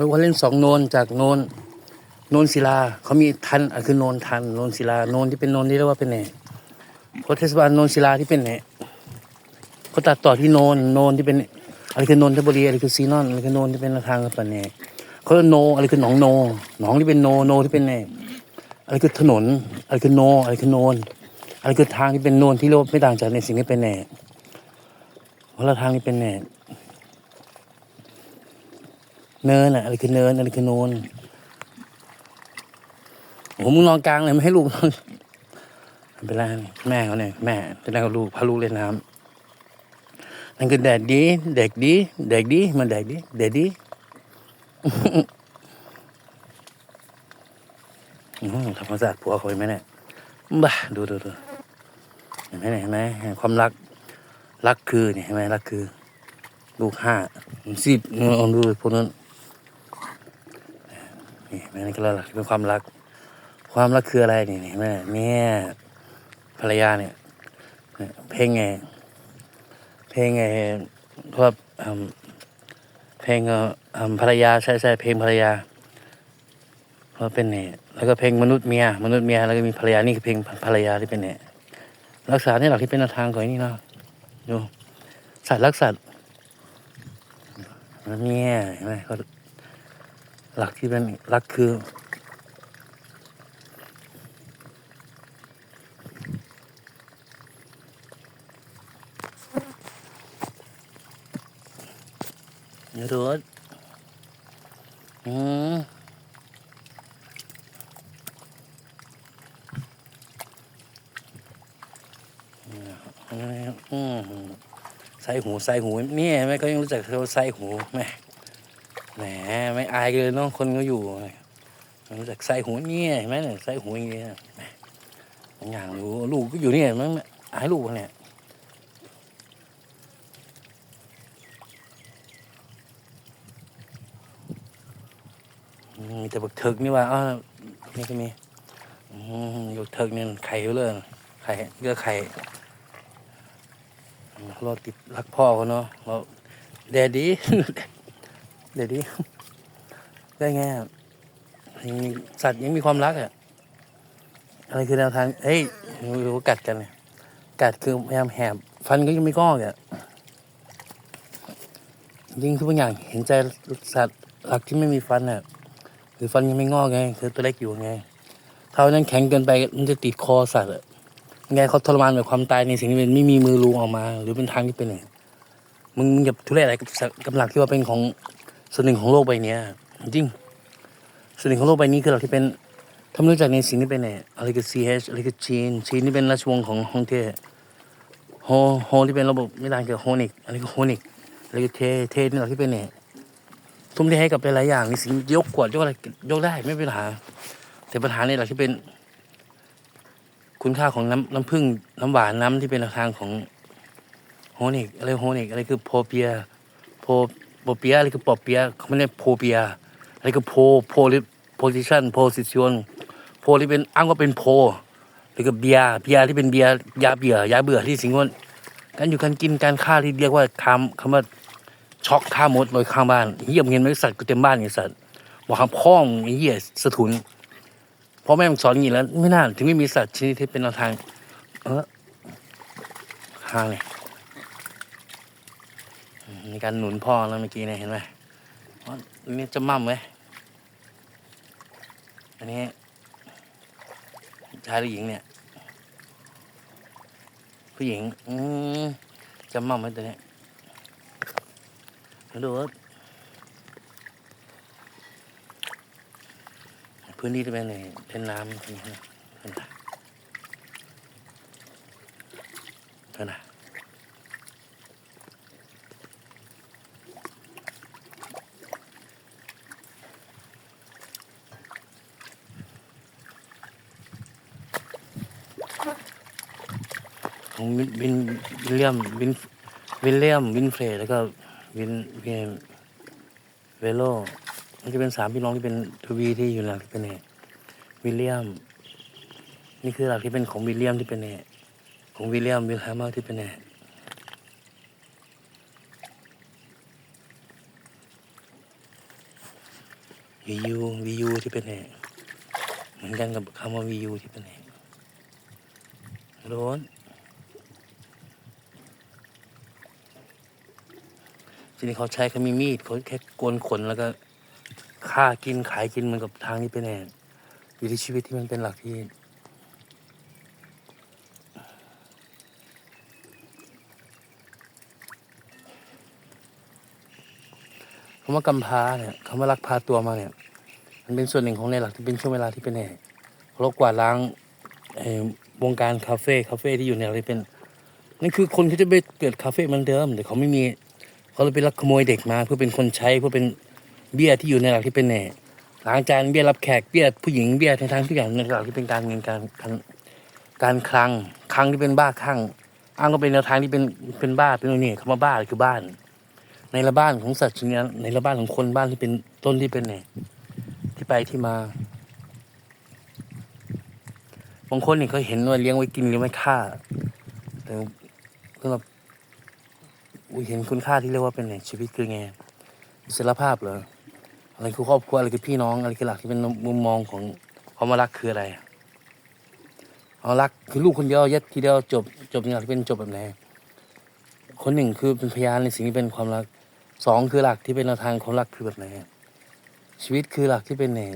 เขาว่าเล่นสองโนนจากโนนโนนศิลาเขามีทันอะคือโนนทันโนนศิลาโนนที่เป็นโนนที่เรียกว่าเป็นแหน่พระเทศบาลโนนศิลาที่เป็นแหน่เขาตัดต่อที่โนนโนนที่เป็นอะไรคือโนนทบุรีอะไรคือซีนอนอะไรคือโนนที่เป็นทางกันแหน่เขาเรียกโนอะไรคือหนองโน หนองที่เป็นโนโนที่เป็นแหน่อะไรคือถนนอะไรคือโนอะไรคือโนนอะไรคือทางที่เป็นโนนที่เรียกว่าไม่ต่างจากในสิ่งที่เป็นแหน่เพราะละทางที่เป็นแหน่ เนินอะอะไรคือเนินอะไรคือโนนโอ้โหมึงนอนกลางเลยไม่ให้ลูกนอนไม่เป็นไรแม่เขาเนี่ยแม่จะได้กับลูกพาลูกเล่นน้ำนั่นคือแดดดีเด็กดีเด็กดีมันเด็กดีเด็กดีอื้อหือทำความสะอาดผัวเขาเห็นไหมเนี่ยบ้าดูดูดูเห็นไหมเนี่ยเห็นไหมความรักรักคือเนี่ยเห็นไหมรักคือ ลูกห้าสิบลองดูพวกนั้น นี่แม่นี่ก็แล้วล่ะเป็นความรัก ความรักคืออะไรนี่นี่แม่เนี่ยภรรยาเนี่ยเพลงไงเพลงไงเพราะว่าอืมเพลงภรรยาใช่ใช่เพลงภรรยาเพราะเป็นเนี่ยแล้วก็เพลงมนุษย์เมียมนุษย์เมียแล้วก็มีภรรยานี่คือเพลงภรรยาที่เป็นเนี่ยรักษาเนี่ยหลักที่เป็นแนวทางของไอ้นี่เนาะดูสัตว์รักสัตว์เนี่ยเห็นไหมเขา หลักที่เป็นหลักคือนี่รถอืมอืมใส่หูใส่หูเนี่แม่ก็ยังรู้จักเขาใส่หูแม่ แหมไม่อายเลยเนาะคนก็อยู่รู้จักใส่หูเนี่ยเห็นไหมเนี่ยใส่หูอย่างเงี้ยอย่างรู้ลูกก็อยู่เนี่ยมันอายลูกเนี่ยมีแต่บักเถิกนี่ว่าอ้าวนี่ก็มีอืมบักเถิกเนี่ยไข่เยอะเลยไข่เยอไข่เราติดรักพ่อเขาเนาะเราแดดดี แดดดีได้ไงสัตว์ยังมีความรักอะอะไรคือแนวทางเฮ้ยรู้กัดกันเนี่ยกัดคือพยายามแหบฟันก็ยังไม่งอกอะยิ่งคือบางอย่างเห็นใจสัตว์หลักที่ไม่มีฟันอะคือฟันยังไม่งอกไง คือตัวเล็กอยู่ไงเท้านั้นแข็งเกินไปมันจะติดคอสัตว์อะไงเขาทรมานแบบความตายในสิ่งที่เป็นไม่มีมือลุงออกมา หรือเป็นทางที่เป็นอย่างมึงอย่าทุเรศอะไรกับสัตว์กับหลักที่ว่าเป็นของ ส่วนหนึ่งของโลกใบนี้จริงส่วนหนึ่งของโลกใบนี้คือหลักที่เป็นถ้าไม่รู้จักในสิ่งที่เป็นอะไรคือ CH อะไรคือจีนจีนที่เป็นราชวงศ์ของฮ่องเต้โฮโฮที่เป็นระบบไม่ต่างจากโฮนิกอะไรคือโฮนิกอะไรคือเทเทนี่หลักที่เป็นเนี่ยทุ่มเทให้กับหลายอย่างในสิ่งยกขวดยกอะไรยกได้ไม่เป็นปัญหา แต่ปัญหาในหลักที่เป็น คุณค่าของน้ำน้ำผึ้งน้ำหวานน้ำที่เป็นทางของโฮนิกอะไรโฮนิกอะไรคือโพเปียโพ โพเปียอะไรคือปอเปียเขาไม่เรียกโพเปียอะไรคือโพโพลิโพซิชันโพซิชันโพที่เป็นอ้างว่าเป็นโพหรือกับเบียเบียที่เป็นเบียยาเบื่อยาเบื่อที่สิงห์วนการอยู่การกินการฆ่าที่เรียกว่าคำคำว่าช็อกฆ่ามดโดยข้างบ้านเหี้ยมเงินไม่สัตว์กูเต็มบ้านไอ้สัตว์บอกคำพ้องไอ้เหี้ยสะทุนพ่อแม่สอนอย่างนี้แล้ว ไม่น่าถึงไม่มีสัตว์ชนิดที่เป็นแนวทาง เออทางเลย มีการหนุนพ่อแล้วเมื่อกี้เนี่ยเห็นไหมอันนี้จะมั่มไหมอันนี้ชายหรือหญิงเนี่ย ผู้หญิง อืมจะมั่มไหมตัวเนี้ยมาดูว่าพื้นที่ที่เป็นเนี่ยเป็นน้ำเห็นไหมเห็นไห ของวินวินวิลเลียมวินวิลเลียมวินเฟรดแล้วก็วินวินเวโลมันจะเป็นสามพี่น้องที่เป็นทวีที่อยู่หลักที่เป็นเนี่ยวิลเลียม นี่คือหลักที่เป็นของวิลเลียมที่เป็นเนี่ยของวิลเลียมวิลแฮมเมอร์ที่เป็นเนี่ยวียูวียูที่เป็นแหงเหมือนกันกับคำว่าวียูที่เป็นแหงร้อน ทีนี้เขาใช้เขามีมีดเขาแค่โกนขนแล้วก็ฆ่ากินขายกินเหมือนกับทางนี้เป็นแหงอยู่ที่ชีวิตที่มันเป็นหลักที่คำว่ากำพร้าเนี่ยคำว่าลักพาตัวมาเนี่ย มันเป็นส่วนหนึ่งของในหลักที่เป็นช่วงเวลาที่เป็นแห่เรากวาดล้างวงการคาเฟ่คาเฟ่ที่อยู่ในอะไรเป็นนั่นคือคนเขาจะไปเกิดคาเฟ่เหมือนเดิมแต่เขาไม่มี เขาเลยไปลักขโมยเด็กมา เพื่อเป็นคนใช้เพื่อเป็นเบี้ยที่อยู่ในหลักที่เป็นแหน่ล้างจานเบี้ยรับแขกเบี้ยผู้หญิงเบี้ยในทางทุกอย่างในหลักที่เป็นการเงินการการการคลังคลังที่เป็นบ้าคลั่งอ้างก็เป็นแนวทางที่เป็นเป็นบ้าเป็นนี่คำว่าบ้าคือบ้าน ในละบ้านของสัตว์ชนิดนั้นในละบ้านของคนบ้านที่เป็นต้นที่เป็นเนี่ยที่ไปที่มาบางคนเนี่ยเขาเห็นว่าเลี้ยงไว้กินเลี้ยงไว้ฆ่าแต่สำหรับ อุ้ยเห็นคุณค่าที่เรียกว่าเป็นเนี่ยชีวิตคือไงอิสรภาพเหรออะไรคือครอบครัวอะไรคือพี่น้องอะไรคือหลักที่เป็นมุมมองของความรักคืออะไรเอารักคือลูกคนเดียวยัดทีเดียวจบจบในหลักที่เป็นจบแบบไหนคนหนึ่งคือเป็นพยานในสิ่งที่เป็นความรักสองคือหลักที่เป็นแนวทางความรักคือแบบไหนชีวิตคือหลักที่เป็นเนี่ย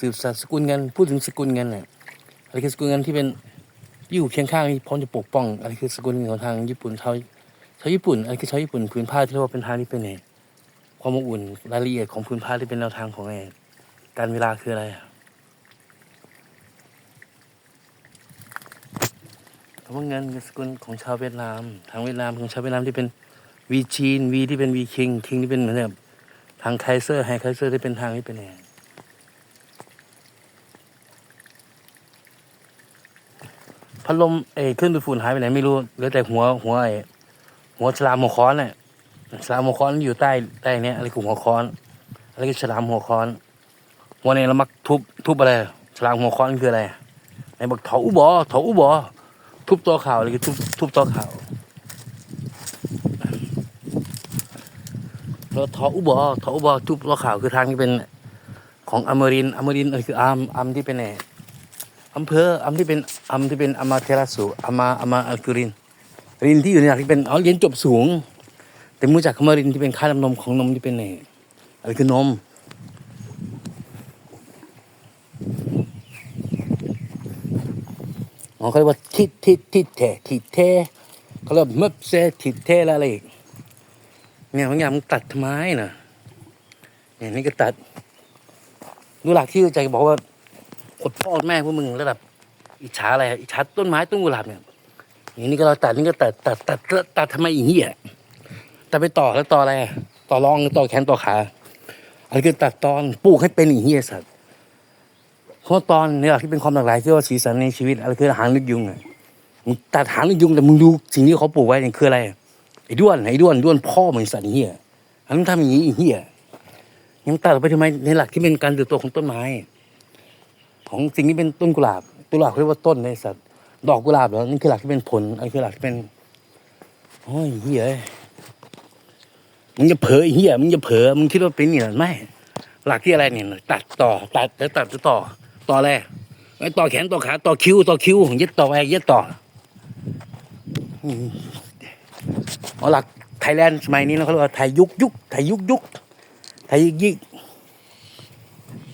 สืบสานสกุลเงินพูดถึงสกุลเงินเนี่ยอะไรคือสกุลเงินที่เป็นอยู่เคียงข้างที่พร้อมจะปกป้องอะไรคือสกุลเงินของทางญี่ปุ่นชา ชาวญี่ปุ่นอะไรคือชาวญี่ปุ่นพื้นผ้าที่เรียกว่าเป็นทางที่เป็นเนี่ยความอบอุ่นรายละเอียดของพื้นผ้าที่เป็นแนวทางของเนี่ยการเวลาคืออะไรคำว่าเงินสกุลของชาวเวียดนาม ทางเวียดนามของชาวเวียดนามที่เป็นวีจีนวีที่เป็นวีคิงคิงที่เป็นเหมือนแบบทางไคเซอร์ไฮไคเซอร์ที่เป็นทางที่เป็นแหงพัดลมเอ้เครื่องดูดฝุ่นหายไปไหนไม่รู้เหลือแต่หัวหัวไอ้ หัวฉลามหัวค้อนเนี่ยฉลามหัวค้อนอยู่ใต้ใต้เนี้ยอะไรคือหัวค้อนอะไรคือฉลามหัวค้อนหัวเนี่ยเรามักทุบทุบอะไรฉลามหัวค้อนคืออะไรไหนบอกเถาอุบอเถาอุบอทุบตัวข่าวอะไรคือทุบทุบตัวข่าวแล้วทออุบอทออุบอทุบล้อข่าวคือทางที่เป็นของอมรินอมรินทร์เออคืออามอามที่เป็นแหนอำเภออามที่เป็นอามที่เป็นอามาเทราสุอามาอามาอัลกุริน รินที่อยู่ในหลักที่เป็นเอาเรียนจบสูง แต่มูจากคำว่ารินที่เป็นค่าน้ำนมของนมที่เป็นแหนอะไรคือนมเขาเรียกว่าทิดทิทิเททิเทเขาเรียกมึบเซทิเทแล้วอะไรอีกเนี่ยบางอย่างมึงตัดทำไมนะเนี่ยนี่ก็ตัดดูหลักที่ใจบอกว่าอดพ่ออดแม่พวกมึงระดับอิจฉาอะไรอิจฉาต้นไม้ต้นกุหลาบเนี่ย นี่นี่ก็เราตัดนี่ก็ตัดตัดตัดตัดทำไมอีเหี้ยตัดไปต่อแล้วต่ออะไรต่อรองต่อแขนต่อขาอะไรคือตัดตอนปลูกให้เป็นอีเหี้สัตว์เพราะตอนในหลักที่เป็นความหลากหลายที่ว่าสีสันในชีวิตอะไรคือหางลึกยุงอะมึงตัดหางลึกยุงแต่มึงดูสิ่งที่เขาปลูกไว้เนี่ยคืออะไรไอ้ด้วนไอ้ด้วนด้วนพ่อเหมือนสัตว์เหี้ยอันนั้นทำอย่างนี้อ้เหี้ยยังตัดไปทำไมในหลักที่เป็นการเติบโตของต้นไม้ ของสิ่งที่เป็นต้นกุหลาบต้นกุหลาบเขาเรียกว่าต้นในสัตว์ ดอกกุหลาบเหรอนี่คือหลักที่เป็นผลอันคือหลักที่เป็นโอ้ยเหี้ยมึงจะเผลอเหี้ยมึงจะเผลอมึงคิดว่าเป็นเนี่หรอไม่ หลักที่อะไรเนี่ยตัดต่อตัดแล้วตัดต่อ ต่ออะไรไอ้ต่อแขนต่อขาต่อคิ้วต่อคิ้วเย็ดต่อไปเย็ดต่อเอาหลักไทยแลนด์สมัยนี้นะเขาเรียกว่าไทยยุคยุคไทยยุคยุคไทยยิกยิก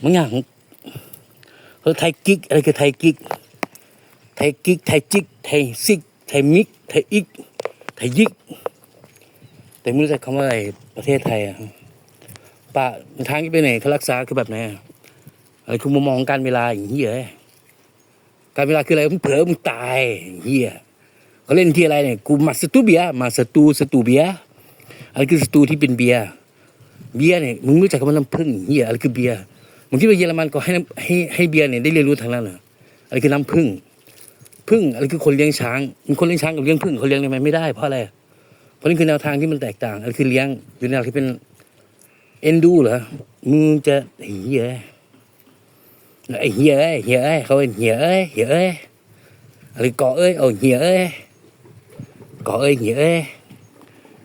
มึงอย่างเออไทยกิกอะไรคือไทยกิก ไทยกิกไทยจิกไทยซิกไทยมิกไทยอิกไทยยิก แต่ไม่รู้จักคำว่าอะไรประเทศไทยอะป่าทางที่ไปไหนเขารักษาคือแบบไหนอะไรคือมุมมองการเวลาอย่างเหี้ยการเวลาคืออะไรมึงเผลอมึงตายเหี้ยเขาเล่นที่อะไรเนี่ยกูมาสตูเบียมาสตูสตูเบียอะไรคือสตูที่เป็นเบียเบียเนี่ยมึงรู้จักคำว่าน้ำผึ้งเฮียอะไรคือเบียมึงคิดว่าเยอรมันก็ให้ให้ให้เบียเนี่ยได้เรียนรู้ทางนั้นเหรออะไรคือน้ำผึ้ง ผึ้งอะไรคือคนเลี้ยงช้างมึงคนเลี้ยงช้างกับเลี้ยงผึ้งเขาเลี้ยงได้ไหมไม่ได้เพราะอะไรเพราะนี่คือแนวทางที่มันแตกต่างอะไรคือเลี้ยงอยู่ในหลักที่เป็นเอ็นดูเหรอมึงจะเฮียไอ้เฮียเอ้ยเฮียเอ้ยเขาเป็นเหี้ยเฮียเอ้ยอะไรเกาะเอ้ยเอาเฮียเอ้ย cỏ ơi nghĩa ơi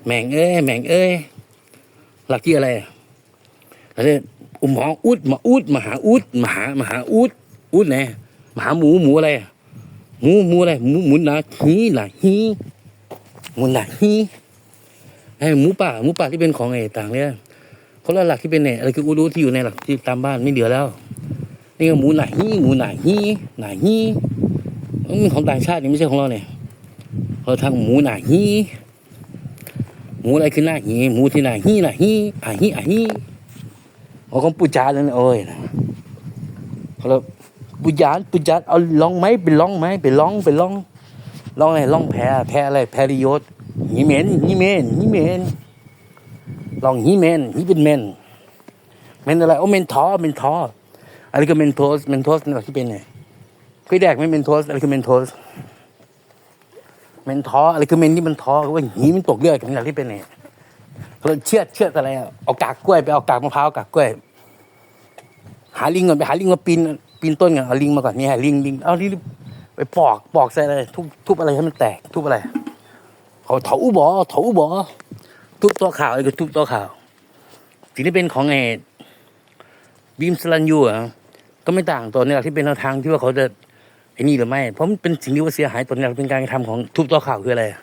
mèn ơi mèn ơi là kia này là thế อุหมออุดมาอุดมหาอุดมหามหาอุดอุดไหนมหาหมูหมูอะไรอะ หมูหมูอะไรหมูหมูหนาฮีหนาฮีหมูหนาฮีไอ้หมูป่าหมูป่าที่เป็นของไอ้ต่างเนี่ยคนละหลักที่เป็นเนี่ยอะไรคืออูดูที่อยู่ในหลักที่ตามบ้านไม่เหลือแล้ว นี่ก็หมูหนาฮีหมูหนาฮีหนาฮีมันของต่างชาตินี่ไม่ใช่ของเราเนี่ยเราทางหมูหนาฮีหมูอะไรคือหน้าฮีหมูที่หนาฮีหนาฮีอ่าฮีอ่าฮีโอ้ของปูจาเลยนะโอ้ยนะเขาเล ยปูจานปูจาเอาลองไหมไปลองไหมไปลองไปลองลองอะไรลองแพ้แพ้อะไรแพ้ริโยศฮีเมนฮีเมนฮีเมนลองฮีเมนฮีเป็นเมนเมนอะไรโอ้เมนทอเมนทออะไรก็เมนโทสเมนโทสนี่ที่เป็นไงเคยแดกไหมเมนโทสอะไรคือเมนโทสเมนทออะไรคือเมนที่มันทอว่าหีมันตกเลือดกันอย่างที่เป็นไงเราเชือดเชือดอะไรอะเอากากกล้วยไปเอากากมะพร้าวกากกล้วย หาลิงก่อนไปหาลิงมาปีน ปีนต้นก่อนเอาลิงมาก่อนนี่ฮะลิงลิงเอาลิงไปปอกปอกใส่อะไรทุบทุบอะไรให้มันแตก ทุบอะไรเขาเถาอุบอเถาอุบอทุบตัวข่าวไอ้ก็ทุบตัวข่าวสิ่งที่เป็นของไอ้บีมสลันยูอะก็ไม่ต่างตัวนี่แหละที่เป็นแนวทางที่ว่าเขาจะไอ้นี่หรือไม่เพราะมันเป็นสิ่งที่ว่าเสียหายตัวนี้เป็นการกระทำของทุบตัวข่าวคืออะไรอะ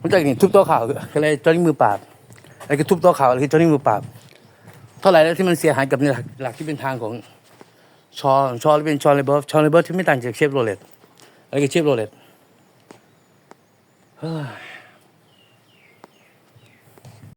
รู้จักอย่างทุบตัวข่าวคืออะไรเจ้านี่มือปราบอะไรคือทุบต๊ะข่าวอะไรคือเจ้าหนี้มือปราบเท่าไหร่แล้วที่มันเสียหายกับในหลักที่เป็นทางของ ชอชอเป็นชอเลเบอร์ชอเลเบอร์ที่ไม่ต่างจากเชฟโรเลตอะไรกับเชฟโรเลตเฮ้ย